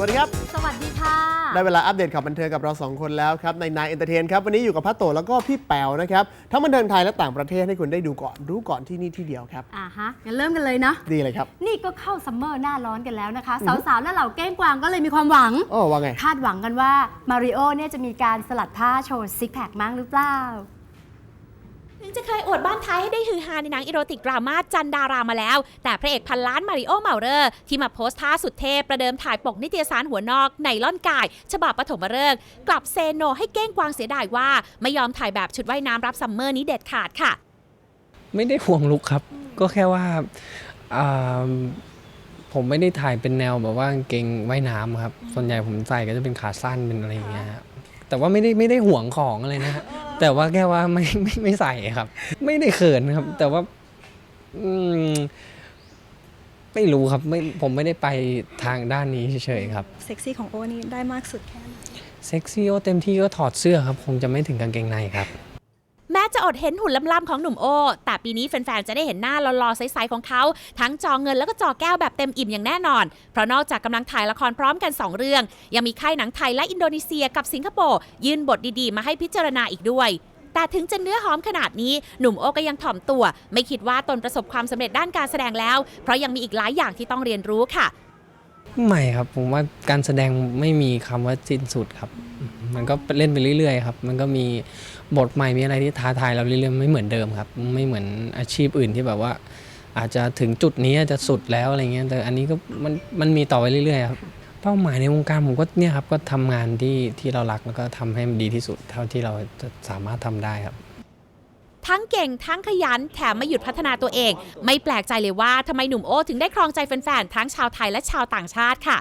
วัสดีครับ สวัสดีค่ะ ได้เวลาอัปเดตข่าวบันเทิงกับเราสองคนแล้วครับ ในนายเอนเตอร์เทนครับ วันนี้อยู่กับพัตโตแล้วก็พี่แป๋วนะครับ ทั้งบันเทิงไทยและต่างประเทศให้คุณได้ดูก่อนรู้ก่อนที่นี่ที่เดียวครับ อ่าฮะงั้นเริ่มกันเลยเนาะ ดีเลยครับ นี่ก็เข้าซัมเมอร์หน้าร้อนกันแล้วนะคะ สาวๆ และเหล่าเก้งกวางก็เลยมีความหวัง โอ้ว่าไง คาดหวังกันว่ามาริโอเนี่ยจะมีการสลัดผ้าโชว์ซิกแพคมั้งหรือเปล่า ถึงจะเคยอวดบ้านท้ายให้ได้ฮือฮาในหนังอีโรติกดราม่าจันดารามาแล้ว แต่พระเอกพันล้านมาริโอเมาเรอร์ ที่มาโพสท่าสุดเทพ ประเดิมถ่ายปกนิตยสารหัวนอกในล่อนกาย ฉบับปฐมฤกษ์กลับเซโนให้เก้งกวางเสียดายว่า ไม่ยอมถ่ายแบบชุดว่ายน้ำรับซัมเมอร์นี้เด็ดขาดค่ะ ไม่ได้ห่วงลุกครับ ก็แค่ว่าผมไม่ได้ถ่ายเป็นแนวแบบว่าเกงว่ายน้ำครับ ส่วนใหญ่ผมใส่ก็จะเป็นขาสั้นเป็นอะไรอย่างเงี้ยครับแต่ว่าไม่ได้ไม่ได้ห่วงของอะไรนะฮะ แต่ว่าแค่ว่าไม่ไม่ไม่ใส่ครับ ไม่ได้เขินครับ แต่ว่าอืมไม่รู้ครับไม่ผมไม่ได้ไปทางด้านนี้เฉยๆครับเซ็กซี่ของโอนี่ได้มากสุดแค่ไหน เซ็กซี่โอเต็มที่ก็ถอดเสื้อครับ คงจะไม่ถึงกางเกงในครับแม้ จะอดเห็นหุ่นล่ำๆของหนุ่มโอ แต่ปีนี้แฟนๆ จะได้เห็นหน้าหล่อๆ ใสๆ ของเขา ทั้งจอเงินแล้วก็จอแก้วแบบเต็มอิ่มอย่างแน่นอน เพราะนอกจากกำลังถ่ายละครพร้อมกัน 2 เรื่อง ยังมีค่ายหนังไทยและอินโดนีเซียกับสิงคโปร์ยื่นบทดีๆ มาให้พิจารณาอีกด้วยแต่ถึงจะเนื้อหอมขนาดนี้ หนุ่มโอก็ยังถ่อมตัว ไม่คิดว่าตนประสบความสำเร็จด้านการแสดงแล้ว เพราะยังมีอีกหลายอย่างที่ต้องเรียนรู้ค่ะ ไม่ครับ ผมว่าการแสดงไม่มีคำว่าสิ้นสุดครับ มันก็เล่นไปเรื่อยๆครับ มันก็มีบทใหม่มีอะไรที่ท้าทายเราเรื่อยๆไม่เหมือนเดิมครับ ไม่เหมือนอาชีพอื่นที่แบบว่า อาจจะถึงจุดนี้จะสุดแล้วอะไรเงี้ยแต่อันนี้ก็มันมันมีต่อไปเรื่อยๆครับเป้าหมายในวงการผมก็เนี่ยครับก็ทำงานที่ที่เรารักแล้วก็ทำให้มันดีที่สุด เท่าที่เราจะสามารถทำได้ครับ ทั้งเก่งทั้งขยันแถมไม่หยุดพัฒนาตัวเอง ไม่แปลกใจเลยว่าทำไมหนุ่มโอถึงได้ครองใจแฟนๆทั้งชาวไทยและชาวต่างชาติค่ะ